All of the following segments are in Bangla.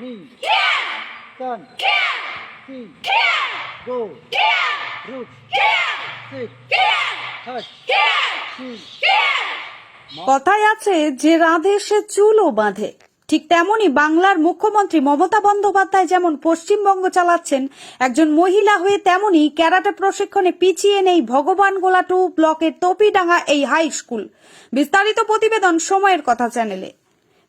knee, sun, see, go, root, sit, touch, see. কথায় আছে যে রাধে সে চুলও বাঁধে। ঠিক তেমনি বাংলার মুখ্যমন্ত্রী মমতা বন্দ্যোপাধ্যায় যেমন পশ্চিমবঙ্গ চালাচ্ছেন একজন মহিলা হয়ে তেমনি ক্যারাটে প্রশিক্ষণে পিছিয়ে নেই ভগবান গোলাটু ব্লকের তপিডাঙ্গা এই হাই স্কুল। বিস্তারিত প্রতিবেদন সময়ের কথা চ্যানেলে।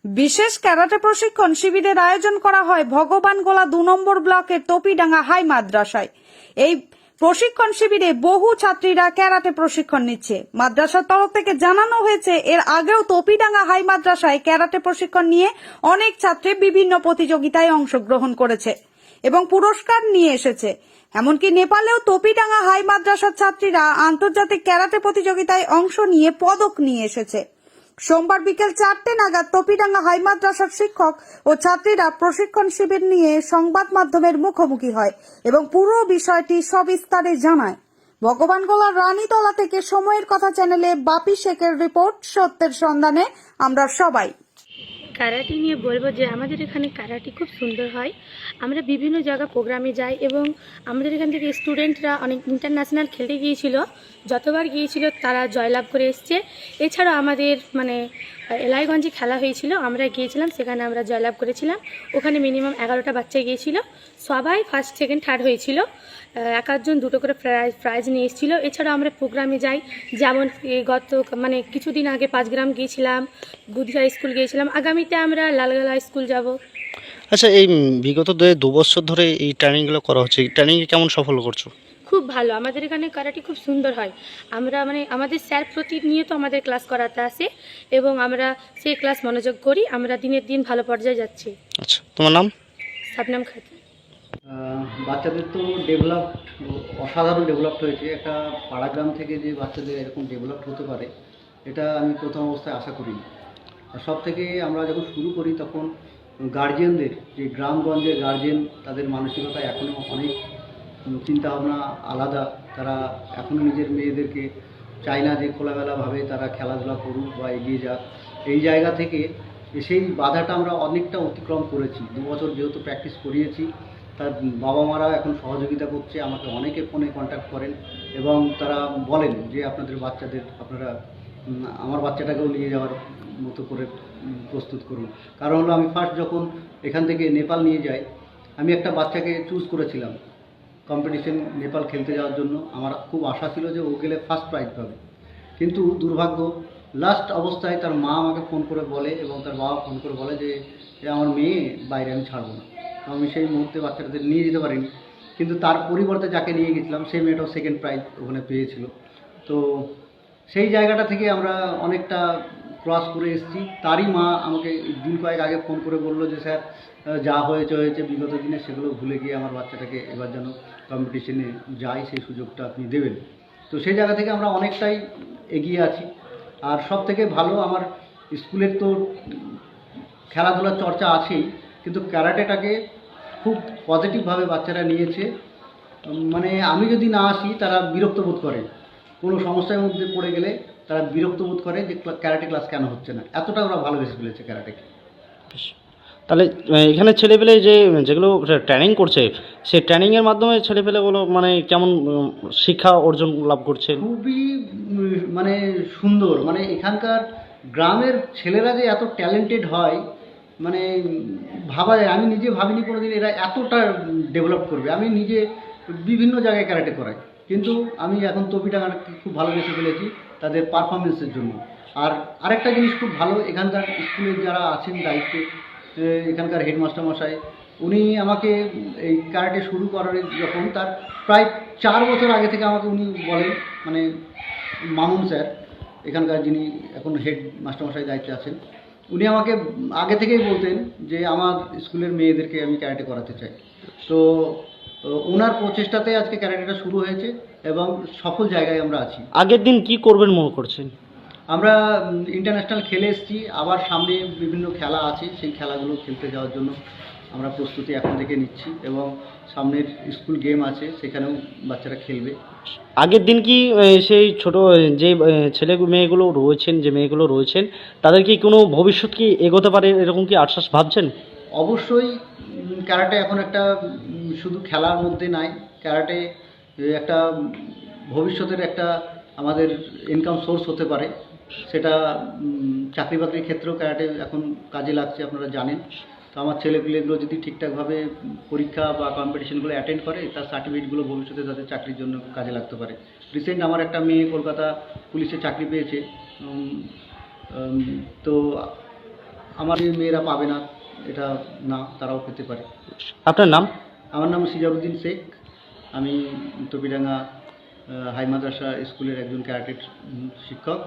বিশেষ ক্যারাটে প্রশিক্ষণ শিবিরের আয়োজন করা হয় ভগবান গোলা দু নম্বর ব্লকের তপিডাঙ্গা হাই মাদ্রাসায়। এই প্রশিক্ষণ শিবিরে বহু ছাত্রীরা ক্যারাটে প্রশিক্ষণ নিচ্ছে। মাদ্রাসার তরফ থেকে জানানো হয়েছে, এর আগেও তপিডাঙ্গা হাই মাদ্রাসায় ক্যারাটে প্রশিক্ষণ নিয়ে অনেক ছাত্রী বিভিন্ন প্রতিযোগিতায় অংশগ্রহণ করেছে এবং পুরস্কার নিয়ে এসেছে। এমনকি নেপালেও তপিডাঙ্গা হাই মাদ্রাসার ছাত্রীরা আন্তর্জাতিক ক্যারাটে প্রতিযোগিতায় অংশ নিয়ে পদক নিয়ে এসেছে। সোমবার বিকেল চারটে নাগাদ টপিডাঙ্গা হাই মাদ্রাসার শিক্ষক ও ছাত্রীরা প্রশিক্ষণ শিবির নিয়ে সংবাদ মাধ্যমের মুখোমুখি হয় এবং পুরো বিষয়টি সবিস্তারে জানায়। ভগবান গোলার রানীতলা থেকে সময়ের কথা চ্যানেলে বাপি শেখের রিপোর্ট, সত্যের সন্ধানে আমরা সবাই। কারাটি নিয়ে বলব যে আমাদের এখানে কারাটি খুব সুন্দর হয়। আমরা বিভিন্ন জায়গা প্রোগ্রামে যাই এবং আমাদের এখান থেকে স্টুডেন্টরা অনেক ইন্টারন্যাশনাল খেলতে গিয়েছিল। যতবার গিয়েছিল তারা জয়লাভ করে এসছে। এছাড়াও আমাদের মানে এলাইগঞ্জে খেলা হয়েছিল। আমরা গিয়েছিলাম, সেখানে আমরা জয়লাভ করেছিলাম। ওখানে মিনিমাম এগারোটা বাচ্চা গিয়েছিল। সবাই ফার্স্ট সেকেন্ড থার্ড হয়েছিল। এক একজন দুটো করে প্রাইজ প্রাইজ নিয়ে এসেছিল। এছাড়াও আমরা প্রোগ্রামে যাই। যেমন গত মানে কিছুদিন আগে পাঁচগ্রাম গিয়েছিলাম বুধিয়া স্কুল গিয়েছিলাম। আগামীতে আমরা লালগোলা স্কুল যাব। আচ্ছা এই বিগত দু বছর ধরে এই ট্রেনিংগুলো করা হচ্ছে। এই ট্রেনিংয়ে কেমন সফল করছ? খুব ভালো। আমাদের এখানে কারাটি খুব সুন্দর হয়। আমরা মানে আমাদের স্যার প্রতিনিয়ত আমাদের ক্লাস করাতে আসে এবং আমরা সেই ক্লাস মনোযোগ করি আমরা দিনের দিন ভালো পর্যায়ে যাচ্ছি। আচ্ছা তোমার নাম? সাবনাম খাতুন। বাচ্চাদের তো ডেভেলপ অসাধারণ ডেভেলপড হয়েছে। একটা পাড়াগ্রাম থেকে যে বাচ্চাদের এরকম ডেভেলপ হতে পারে এটা আমি প্রথম অবস্থায় আশা করিনি আর সব থেকে আমরা যখন শুরু করি তখন গার্জিয়ানদের যে গ্রামগঞ্জের গার্জিয়ান তাদের মানসিকতা এখনও অনেক চিন্তাভাবনা আলাদা। তারা এখনও নিজের মেয়েদেরকে চায় না যে খোলামেলাভাবে তারা খেলাধুলা করুক বা এগিয়ে যাক। এই জায়গা থেকে সেই বাধাটা আমরা অনেকটা অতিক্রম করেছি। দু বছর যেহেতু প্র্যাকটিস করিয়েছি, তার বাবা মারা এখন সহযোগিতা করছে, আমাকে অনেকে ফোনে কন্ট্যাক্ট করেন এবং তারা বলেন যে, আপনাদের বাচ্চাদের, আপনারা আমার বাচ্চাটাকেও নিয়ে যাওয়ার মতো করে প্রস্তুত করুন। কারণ হলো আমি ফার্স্ট যখন এখান থেকে নেপাল নিয়ে যাই, আমি একটা বাচ্চাকে চুজ করেছিলাম। কম্পিটিশন নেপাল খেলতে যাওয়ার জন্য আমার খুব আশা ছিল যে ও গেলে ফার্স্ট প্রাইজ পাবে। কিন্তু দুর্ভাগ্য লাস্ট অবস্থায় তার মা আমাকে ফোন করে বলে এবং তার বাবা ফোন করে বলে যে আমার মেয়ে, বাইরে আমি ছাড়বো না। আমি সেই মুহূর্তে বাচ্চাটাদের নিয়ে যেতে পারিনি। কিন্তু তার পরিবর্তে যাকে নিয়ে গেছিলাম, সেই মেয়েটাও সেকেন্ড প্রাইজ ওখানে পেয়েছিল। তো সেই জায়গাটা থেকে আমরা অনেকটা ক্রস করে এসেছি। তারই মা আমাকে দিন কয়েক আগে ফোন করে বলল যে, স্যার যা হয়েছে হয়েছে বিগত দিনে সেগুলো ভুলে গিয়ে আমার বাচ্চাটাকে এবার যেন কম্পিটিশনে যায়, সেই সুযোগটা আপনি দেবেন। তো সেই জায়গা থেকে আমরা অনেকটাই এগিয়ে আছি। আর সব থেকে ভালো আমার স্কুলের তো খেলাধুলার চর্চা আছেই, কিন্তু ক্যারাটেটাকে খুব পজিটিভভাবে বাচ্চারা নিয়েছে। মানে আমি যদি না আসি, তারা বিরক্ত বোধ করে। কোনো সমস্যার মধ্যে পড়ে গেলে তারা বিরক্ত বোধ করে যে ক্যারাটে ক্লাস কেন হচ্ছে না। এতটা ওরা ভালোবেসে ফেলেছে ক্যারাটেকে। তাহলে এখানে ছেলেপেলে যে যেগুলো ট্রেনিং করছে সেই ট্রেনিংয়ের মাধ্যমে ছেলেপেলেগুলো মানে কেমন শিক্ষা অর্জন লাভ করছে? খুবই মানে সুন্দর। মানে এখানকার গ্রামের ছেলেরা যে এত ট্যালেন্টেড হয় মানে ভাবা যায়। আমি নিজে ভাবিনি কোনোদিন এরা এতটা ডেভেলপ করবে। আমি নিজে বিভিন্ন জায়গায় ক্যারাটে করাই। কিন্তু আমি এখন তপিটাঙাকে খুব ভালোবেসে ফেলেছি। তাদের পারফরমেন্সের জন্য। আর আরেকটা জিনিস খুব ভালো, এখানকার স্কুলের যারা আছেন দায়িত্বে এখানকার হেডমাস্টার মশাই, উনি আমাকে এই ক্যারাটে শুরু করার যখন তার প্রায় চার বছর আগে থেকে আমাকে উনি বলেন মানে মামুন স্যার, এখানকার যিনি এখন হেড মাস্টারমশাই দায়িত্বে আছেন, উনি আমাকে আগে থেকেই বলতেন যে আমার স্কুলের মেয়েদেরকে আমি ক্যারাটে করাতে চাই। তো ওনার প্রচেষ্টাতে আজকে ক্যারাটেটা শুরু হয়েছে। এবং সফল জায়গায় আমরা আছি। আগের দিন কি করবেন মনে করছেন? আমরা ইন্টারন্যাশনাল খেলে এসেছি। আবার সামনে বিভিন্ন খেলা আছে। সেই খেলাগুলো খেলতে যাওয়ার জন্য আমরা প্রস্তুতি এখন থেকে নিচ্ছি এবং সামনের স্কুল গেম আছে সেখানেও বাচ্চারা খেলবে। আগের দিন কি সেই ছোট যে ছেলে মেয়েগুলো রয়েছেন যে মেয়েগুলো রয়েছেন তাদের কি কোনো ভবিষ্যৎ কি এগোতে পারে এরকম কি আশ্বাস ভাবছেন? অবশ্যই ক্যারাটে এখন একটা শুধু খেলার মধ্যে নাই। ক্যারাটে একটা ভবিষ্যতের একটা আমাদের ইনকাম সোর্স হতে পারে। সেটা চাকরি বাকরির ক্ষেত্রেও ক্যারাটে এখন কাজে লাগছে আপনারা জানেন। তো আমার ছেলেপিলেগুলো যদি ঠিকঠাকভাবে পরীক্ষা বা কম্পিটিশনগুলো অ্যাটেন্ড করে তার সার্টিফিকেটগুলো ভবিষ্যতে তাদের চাকরির জন্য কাজে লাগতে পারে। রিসেন্ট আমার একটা মেয়ে কলকাতা পুলিশে চাকরি পেয়েছে তো আমার মেয়েরা পাবে না এটা না তারাও পেতে পারে। আপনার নাম? আমার নাম সিজারুদ্দিন শেখ। আমি টপিডাঙ্গা হাই মাদ্রাসা স্কুলের একজন ক্যারাটের শিক্ষক।